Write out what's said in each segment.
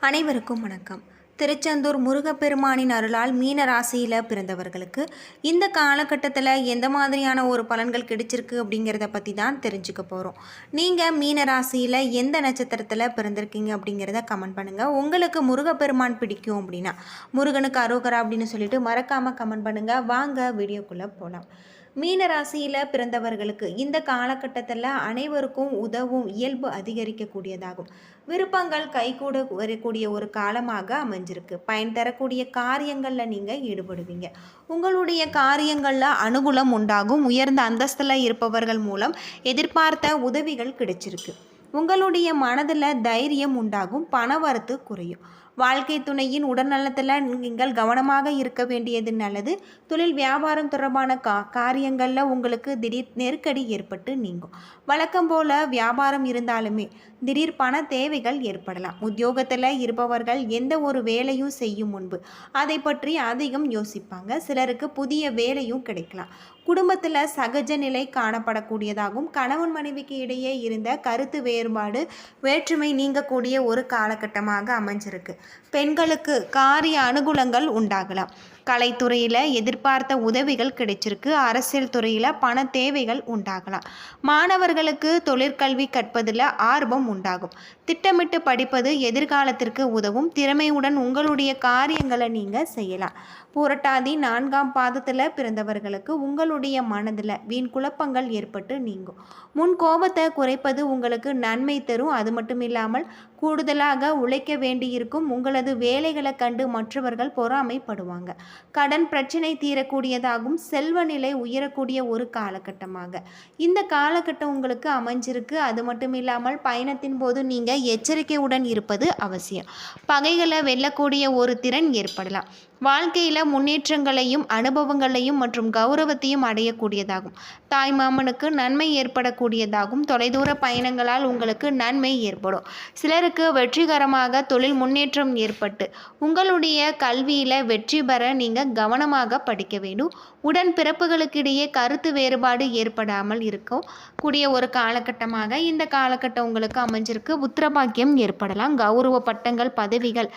அனைவருக்கும் வணக்கம். திருச்செந்தூர் முருகப்பெருமானின் அருளால் மீன ராசியில் பிறந்தவர்களுக்கு இந்த காலகட்டத்தில் எந்த மாதிரியான ஒரு பலன்கள் கிடைச்சிருக்கு அப்படிங்கிறத பற்றி தான் தெரிஞ்சுக்க போகிறோம் நீங்கள் மீன ராசியில் எந்த நட்சத்திரத்தில் பிறந்திருக்கீங்க அப்படிங்கிறத கமெண்ட் பண்ணுங்கள் உங்களுக்கு முருகப்பெருமான் பிடிக்கும் அப்படின்னா முருகனுக்கு அரோகரா அப்படின்னு சொல்லிட்டு மறக்காமல் கமெண்ட் பண்ணுங்கள் வாங்க வீடியோக்குள்ளே போகலாம் மீன ராசியில் பிறந்தவர்களுக்கு இந்த காலகட்டத்தில் அனைவருக்கும் உதவும் இயல்பு அதிகரிக்கக்கூடியதாகும். விருப்பங்கள் கைகூட வரக்கூடிய ஒரு காலமாக அமைஞ்சிருக்கு. பயன் தரக்கூடிய காரியங்களில் நீங்கள் ஈடுபடுவீங்க. உங்களுடைய காரியங்களில் அனுகூலம் உண்டாகும். உயர்ந்த அந்தஸ்தில் இருப்பவர்கள் மூலம் எதிர்பார்த்த உதவிகள் கிடைச்சிருக்கு. உங்களுடைய மனதில் தைரியம் உண்டாகும். பணவரத்து குறையும். வாழ்க்கை துணையின் உடல்நலத்தில் நீங்கள் கவனமாக இருக்க வேண்டியது நல்லது. தொழில் வியாபாரம் தொடர்பான கா காரியங்களில் உங்களுக்கு திடீர் நெருக்கடி ஏற்பட்டு நீங்கும். வழக்கம் போல் வியாபாரம் இருந்தாலுமே திடீர் பண தேவைகள் ஏற்படலாம். உத்தியோகத்தில் இருப்பவர்கள் எந்த ஒரு வேலையும் செய்யும் முன்பு அதை பற்றி அதிகம் யோசிப்பாங்க. சிலருக்கு புதிய வேலையும் கிடைக்கலாம். குடும்பத்தில் சகஜ நிலை காணப்படக்கூடியதாகவும் கணவன் மனைவிக்கு இடையே இருந்த கருத்து வேறுபாடு வேற்றுமை நீங்கக்கூடிய ஒரு காலகட்டமாக அமைஞ்சிருக்கு. பெண்களுக்கு காரிய அனுகூலங்கள் உண்டாகலாம். கலைத்துறையில் எதிர்பார்த்த உதவிகள் கிடைச்சிருக்கு. அரசியல் துறையில் பண தேவைகள் உண்டாகலாம். மாணவர்களுக்கு தொழிற்கல்வி கற்பதில் ஆர்வம் உண்டாகும். திட்டமிட்டு படிப்பது எதிர்காலத்திற்கு உதவும். திறமையுடன் உங்களுடைய காரியங்களை நீங்கள் செய்யலாம். புரட்டாதி நான்காம் பாதத்தில் பிறந்தவர்களுக்கு உங்களுடைய மனதில் வீண் குழப்பங்கள் ஏற்பட்டு நீங்கும். முன் கோபத்தை குறைப்பது உங்களுக்கு நன்மை தரும். அது மட்டும் இல்லாமல் கூடுதலாக உழைக்க வேண்டியிருக்கும் உங்களது வேலைகளை கண்டு மற்றவர்கள் பொறாமைப்படுவாங்க. கடன் பிரச்சனை தீரக்கூடியதாகும் செல்வ நிலை உயரக்கூடிய ஒரு காலகட்டமாக. இந்த காலகட்டம் உங்களுக்கு அமைஞ்சிருக்கு. அது மட்டும் இல்லாமல் பயணத்தின் போது நீங்கள் எச்சரிக்கையுடன் இருப்பது அவசியம். பகைகளை வெல்லக்கூடிய ஒரு திறன் ஏற்படலாம். வாழ்க்கையில் முன்னேற்றங்களையும் அனுபவங்களையும் மற்றும் கௌரவத்தையும் அடையக்கூடியதாகும். தாய் மாமனுக்கு நன்மை ஏற்படக்கூடியதாகும். தொலைதூர பயணங்களால் உங்களுக்கு நன்மை ஏற்படும். சிலருக்கு வெற்றிகரமாக தொழில் முன்னேற்றம் ஏற்பட்டு உங்களுடைய கல்வியில் வெற்றி பெற நீங்கள் கவனமாக படிக்க வேண்டும். உடன் பிறப்புகளுக்கிடையே கருத்து வேறுபாடு ஏற்படாமல் இருக்கும். கூடிய ஒரு காலகட்டமாக இந்த காலகட்டம் உங்களுக்கு அமைஞ்சிருக்கு. உத்திரபாக்கியம் ஏற்படலாம். கௌரவ பட்டங்கள் பதவிகள்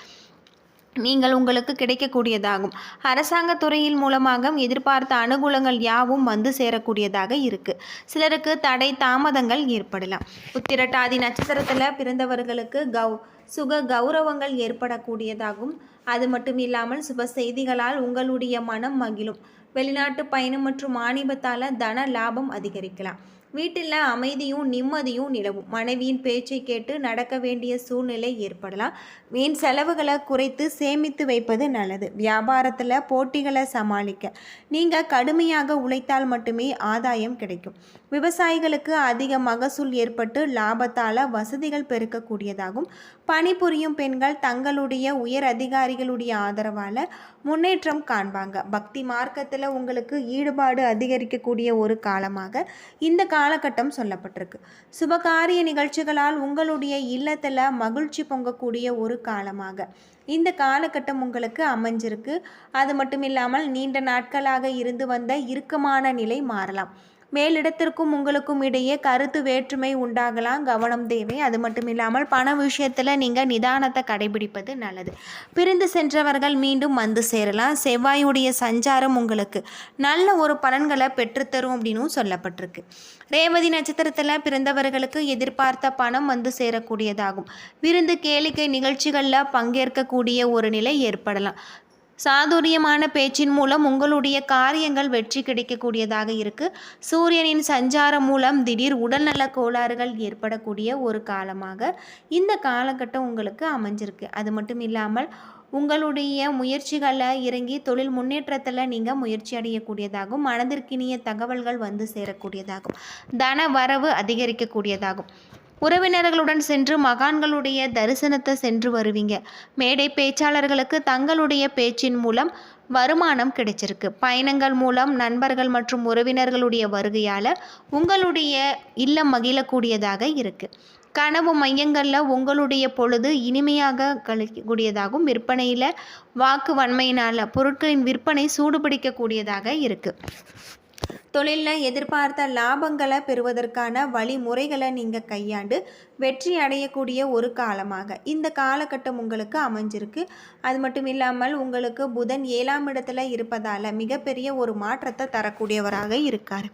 நீங்கள் உங்களுக்கு கிடைக்கக்கூடியதாகும். அரசாங்க துறையின் மூலமாக எதிர்பார்த்த அனுகூலங்கள் யாவும் வந்து சேரக்கூடியதாக இருக்குது சிலருக்கு தடை தாமதங்கள் ஏற்படலாம். உத்திரட்டாதி நட்சத்திரத்தில் பிறந்தவர்களுக்கு கௌ சுக கௌரவங்கள் ஏற்படக்கூடியதாகும். அது மட்டும் இல்லாமல் சுப செய்திகளால் உங்களுடைய மனம் மகிழும். வெளிநாட்டு பயணம் மற்றும் ஆணிபத்தால் தன லாபம் அதிகரிக்கலாம். வீட்டில் அமைதியும் நிம்மதியும் நிலவும். மனைவியின் பேச்சை கேட்டு நடக்க வேண்டிய சூழ்நிலை ஏற்படலாம். வீண் செலவுகளை குறைத்து சேமித்து வைப்பது நல்லது. வியாபாரத்தில் போட்டிகளை சமாளிக்க. நீங்கள் கடுமையாக உழைத்தால் மட்டுமே ஆதாயம் கிடைக்கும். விவசாயிகளுக்கு அதிக மகசூல் ஏற்பட்டு லாபத்தால் வசதிகள் பெருக்கக்கூடியதாகும். பணிபுரியும் பெண்கள் தங்களுடைய உயர் அதிகாரிகளுடைய ஆதரவால் முன்னேற்றம் காண்பாங்க. பக்தி மார்க்கத்தில் உங்களுக்கு ஈடுபாடு அதிகரிக்கக்கூடிய ஒரு காலமாக இந்த காலகட்டம் சொல்லப்பட்டிருக்கு. சுபகாரிய நிகழ்ச்சிகளால் உங்களுடைய இல்லத்தில் மகிழ்ச்சி பொங்கக்கூடிய ஒரு காலமாக. இந்த காலகட்டம் உங்களுக்கு அமைஞ்சிருக்கு. அது மட்டும் இல்லாமல் நீண்ட நாட்களாக இருந்து வந்த இறுக்கமான நிலை மாறலாம். மேலிடத்திற்கும் உங்களுக்கும் இடையே கருத்து வேற்றுமை உண்டாகலாம் கவனம் தேவை. அது மட்டும் இல்லாமல் பண விஷயத்தில் நீங்கள் நிதானத்தை கடைபிடிப்பது நல்லது. பிரிந்து சென்றவர்கள் மீண்டும் வந்து சேரலாம். செவ்வாயுடைய சஞ்சாரம் உங்களுக்கு நல்ல ஒரு பலன்களை பெற்றுத்தரும் அப்படின்னும் சொல்லப்பட்டிருக்கு. ரேவதி நட்சத்திரத்தில் பிறந்தவர்களுக்கு எதிர்பார்த்த பணம் வந்து சேரக்கூடியதாகும். விருந்து கேளிக்கை நிகழ்ச்சிகளில் பங்கேற்கக்கூடிய ஒரு நிலை ஏற்படலாம். சாதுரியமான பேச்சின் மூலம் உங்களுடைய காரியங்கள் வெற்றி கிடைக்கக்கூடியதாக இருக்கு. சூரியனின் சஞ்சாரம் மூலம் திடீர் உடல்நல கோளாறுகள் ஏற்படக்கூடிய ஒரு காலமாக இந்த காலகட்டம் உங்களுக்கு அமைஞ்சிருக்கு. அது மட்டும் இல்லாமல் உங்களுடைய முயற்சிகளில் இறங்கி தொழில் முன்னேற்றத்தில் நீங்கள் முயற்சி அடையக்கூடியதாகும் மனதிற்கினிய தகவல்கள் வந்து சேரக்கூடியதாகும் தன வரவு அதிகரிக்கக்கூடியதாகும் உறவினர்களுடன் சென்று மகான்களுடைய தரிசனத்தை சென்று வருவீங்க. மேடை பேச்சாளர்களுக்கு தங்களுடைய பேச்சின் மூலம் வருமானம் கிடைச்சிருக்கு. பயணங்கள் மூலம் நண்பர்கள் மற்றும் உறவினர்களுடைய வருகையால் உங்களுடைய இல்லம் மகிழக்கூடியதாக இருக்குது கனவு மையங்களில் உங்களுடைய பொழுது இனிமையாக கழிக்கக்கூடியதாகவும் விற்பனையில் வாக்கு வன்மையினால் பொருட்களின் விற்பனை சூடுபிடிக்கக்கூடியதாக இருக்குது தொழிலில் எதிர்பார்த்த லாபங்களை பெறுவதற்கான வழிமுறைகளை நீங்கள் கையாண்டு வெற்றி அடையக்கூடிய ஒரு காலமாக. இந்த காலகட்டம் உங்களுக்கு அமைஞ்சிருக்கு. அது மட்டும் இல்லாமல் உங்களுக்கு புதன் ஏழாம் இடத்துல இருப்பதால் மிகப்பெரிய ஒரு மாற்றத்தை தரக்கூடியவராக இருக்கார்.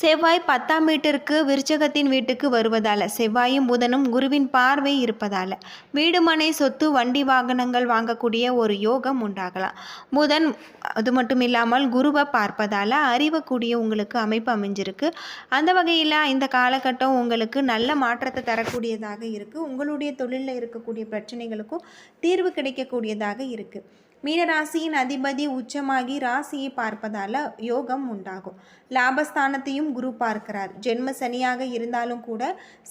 செவ்வாய் பத்தாம் வீட்டிற்கு விருச்சகத்தின் வீட்டுக்கு வருவதால் செவ்வாயும் புதனும் குருவின் பார்வை இருப்பதால் வீடுமனை சொத்து வண்டி வாகனங்கள் வாங்கக்கூடிய ஒரு யோகம் உண்டாகலாம். புதன் அது மட்டும் இல்லாமல் குருவை பார்ப்பதால் அறிவக்கூடிய உங்களுக்கு அமைப்பு அமைஞ்சிருக்கு. அந்த வகையில் இந்த காலகட்டம் உங்களுக்கு நல்ல மாற்றத்தை தரக்கூடியதாக இருக்குது உங்களுடைய தொழிலில் இருக்கக்கூடிய பிரச்சனைகளுக்கும் தீர்வு கிடைக்கக்கூடியதாக இருக்குது மீனராசியின் அதிபதி உச்சமாகி ராசியை பார்ப்பதால் யோகம் உண்டாகும். லாபஸ்தானத்தையும் குரு பார்க்கிறார். ஜென்ம சனியாக இருந்தாலும் கூட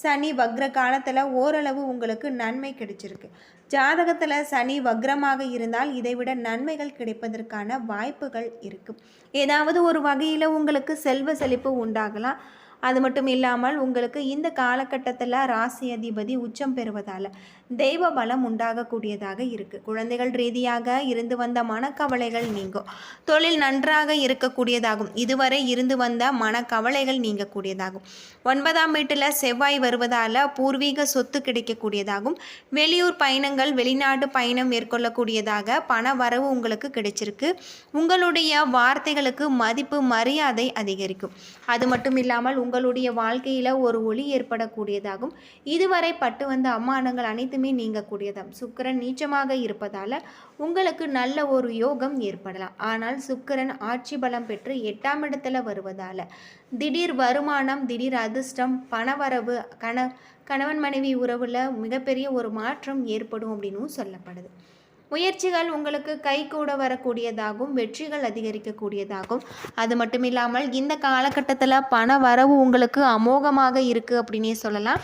சனி வக்ர காலத்தில் ஓரளவு உங்களுக்கு நன்மை கிடைச்சிருக்கு. ஜாதகத்தில் சனி வக்ரமாக இருந்தால் இதைவிட நன்மைகள் கிடைப்பதற்கான வாய்ப்புகள் இருக்குது ஏதாவது ஒரு வகையில் உங்களுக்கு செல்வ செழிப்பு உண்டாகலாம். அது மட்டும் இல்லாமல் உங்களுக்கு இந்த காலகட்டத்தில் ராசி அதிபதி உச்சம் பெறுவதால் தெய்வ பலம் உண்டாகக்கூடியதாக இருக்குது குழந்தைகள் ரீதியாக இருந்து வந்த மனக்கவலைகள் நீங்கும். தொழில் நன்றாக இருக்கக்கூடியதாகும். இதுவரை இருந்து வந்த மனக்கவலைகள் நீங்கக்கூடியதாகும். ஒன்பதாம் வீட்டில் செவ்வாய் வருவதால் பூர்வீக சொத்து கிடைக்கக்கூடியதாகும். வெளியூர் பயணங்கள் வெளிநாட்டு பயணம் மேற்கொள்ளக்கூடியதாக பண வரவு உங்களுக்கு கிடைச்சிருக்கு. உங்களுடைய வார்த்தைகளுக்கு மதிப்பு மரியாதை அதிகரிக்கும். அது மட்டும் இல்லாமல் உங்களுடைய வாழ்க்கையில் ஒரு ஒளி ஏற்படக்கூடியதாகும். இதுவரை பட்டு வந்த அம்மானங்கள் அனைத்து அனைத்துமே நீங்கக்கூடியதாகும் சுக்கரன் நீச்சமாக இருப்பதால் உங்களுக்கு நல்ல ஒரு யோகம் ஏற்படலாம். ஆனால் சுக்கரன் ஆட்சி பலம் பெற்று எட்டாம் இடத்துல வருவதால் திடீர் வருமானம் திடீர் அதிர்ஷ்டம் பணவரவு கண கணவன் மனைவி உறவில் மிகப்பெரிய ஒரு மாற்றம் ஏற்படும் அப்படின்னும் சொல்லப்படுது. முயற்சிகள் உங்களுக்கு கை கூட வரக்கூடியதாகவும் வெற்றிகள் அதிகரிக்கக்கூடியதாகவும் அது மட்டும் இல்லாமல் இந்த காலகட்டத்தில் பண வரவு உங்களுக்கு அமோகமாக இருக்குது அப்படின்னே சொல்லலாம்.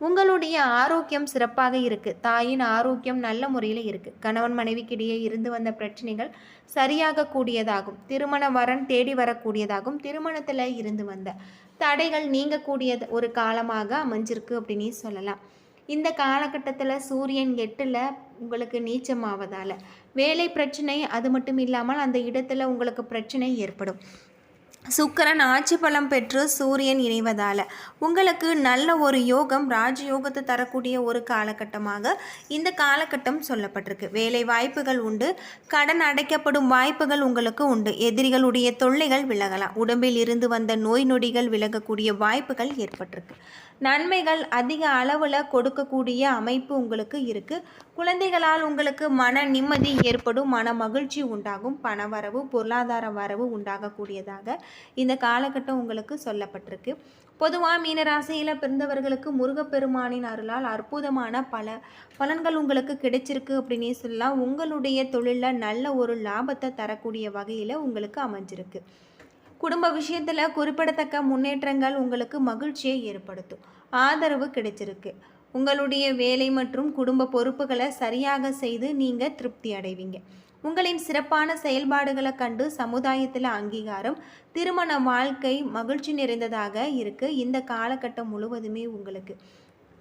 உங்களுடைய ஆரோக்கியம் சிறப்பாக இருக்குது தாயின் ஆரோக்கியம் நல்ல முறையில் இருக்குது கணவன் மனைவிக்கிடையே இருந்து வந்த பிரச்சனைகள் சரியாக கூடியதாகும். திருமண வரன் தேடி வரக்கூடியதாகும். திருமணத்தில் இருந்து வந்த தடைகள் நீங்கக்கூடிய ஒரு காலமாக அமைஞ்சிருக்கு அப்படின்னு சொல்லலாம். இந்த காலகட்டத்தில் சூரியன் எட்டில் உங்களுக்கு நீச்சமாவதால் வேலை பிரச்சனை அது மட்டும் இல்லாமல் அந்த இடத்துல உங்களுக்கு பிரச்சனை ஏற்படும். சுக்கரன் ஆட்சி பலம் பெற்று சூரியன் இணைவதால் உங்களுக்கு நல்ல ஒரு யோகம் ராஜயோகத்தை தரக்கூடிய ஒரு காலகட்டமாக இந்த காலகட்டம் சொல்லப்பட்டிருக்கு. வேலை வாய்ப்புகள் உண்டு கடன் அடைக்கப்படும் வாய்ப்புகள் உங்களுக்கு உண்டு. எதிரிகளுடைய தொல்லைகள் விலகலாம். உடம்பில் இருந்து வந்த நோய் நொடிகள் விலகக்கூடிய வாய்ப்புகள் ஏற்பட்டிருக்கு. நன்மைகள் அதிக அளவில் கொடுக்கக்கூடிய அமைப்பு உங்களுக்கு இருக்குது குழந்தைகளால் உங்களுக்கு மன நிம்மதி ஏற்படும் மன மகிழ்ச்சி உண்டாகும் பண வரவு பொருளாதார வரவு உண்டாகக்கூடியதாக இந்த காலகட்டம் உங்களுக்கு சொல்லப்பட்டிருக்கு. பொதுவாக மீனராசியில் பிறந்தவர்களுக்கு முருகப்பெருமானின் அருளால் அற்புதமான பல பலன்கள் உங்களுக்கு கிடைச்சிருக்கு அப்படின்னே சொல்லலாம். உங்களுடைய தொழிலில் நல்ல ஒரு லாபத்தை தரக்கூடிய வகையில் உங்களுக்கு அமைஞ்சிருக்கு. குடும்ப விஷயத்தில் குறிப்பிடத்தக்க முன்னேற்றங்கள் உங்களுக்கு மகிழ்ச்சியை ஏற்படுத்தும். ஆதரவு கிடைச்சிருக்கு. உங்களுடைய வேலை மற்றும் குடும்ப பொறுப்புகளை சரியாக செய்து நீங்கள் திருப்தி அடைவீங்க. உங்களின் சிறப்பான செயல்பாடுகளை கண்டு சமுதாயத்தில் அங்கீகாரம் திருமண வாழ்க்கை மகிழ்ச்சி நிறைந்ததாக இருக்குது இந்த காலகட்டம் முழுவதுமே உங்களுக்கு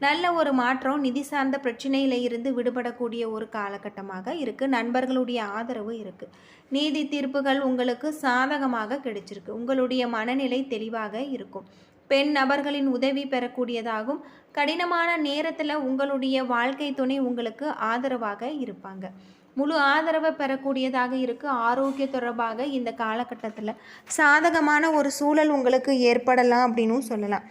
நல்ல ஒரு மாற்றம் நிதி சார்ந்த பிரச்சனையில இருந்து விடுபடக்கூடிய ஒரு காலகட்டமாக இருக்குது நண்பர்களுடைய ஆதரவு இருக்குது நீதி தீர்ப்புகள் உங்களுக்கு சாதகமாக கிடைச்சிருக்கு. உங்களுடைய மனநிலை தெளிவாக இருக்கும். பெண் நபர்களின் உதவி பெறக்கூடியதாகும். கடினமான நேரத்தில் உங்களுடைய வாழ்க்கை துணை உங்களுக்கு ஆதரவாக இருப்பாங்க. முழு ஆதரவை பெறக்கூடியதாக இருக்குது ஆரோக்கிய தொடர்பாக இந்த காலகட்டத்தில் சாதகமான ஒரு சூழல் உங்களுக்கு ஏற்படலாம் அப்படின்னும் சொல்லலாம்.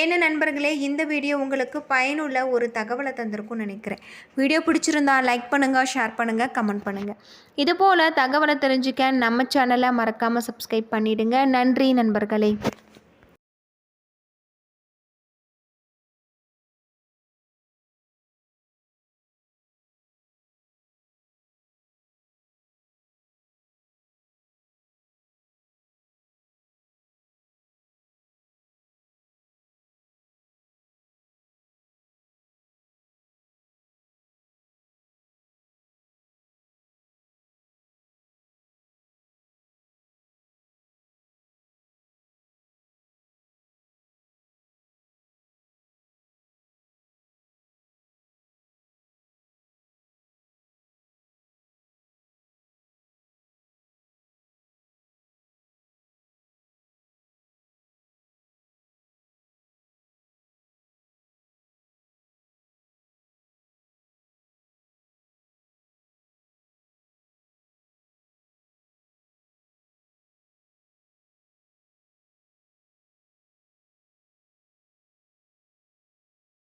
என்ன நண்பர்களே இந்த வீடியோ உங்களுக்கு பயனுள்ள ஒரு தகவலை தந்திருக்கும்னு நினைக்கிறேன். வீடியோ பிடிச்சிருந்தா லைக் பண்ணுங்கள் ஷேர் பண்ணுங்கள் கமெண்ட் பண்ணுங்கள் இதுபோல் தகவலை தெரிஞ்சுக்க நம்ம சேனலை மறக்காமல் சப்ஸ்கிரைப் பண்ணிவிடுங்க நன்றி நண்பர்களே.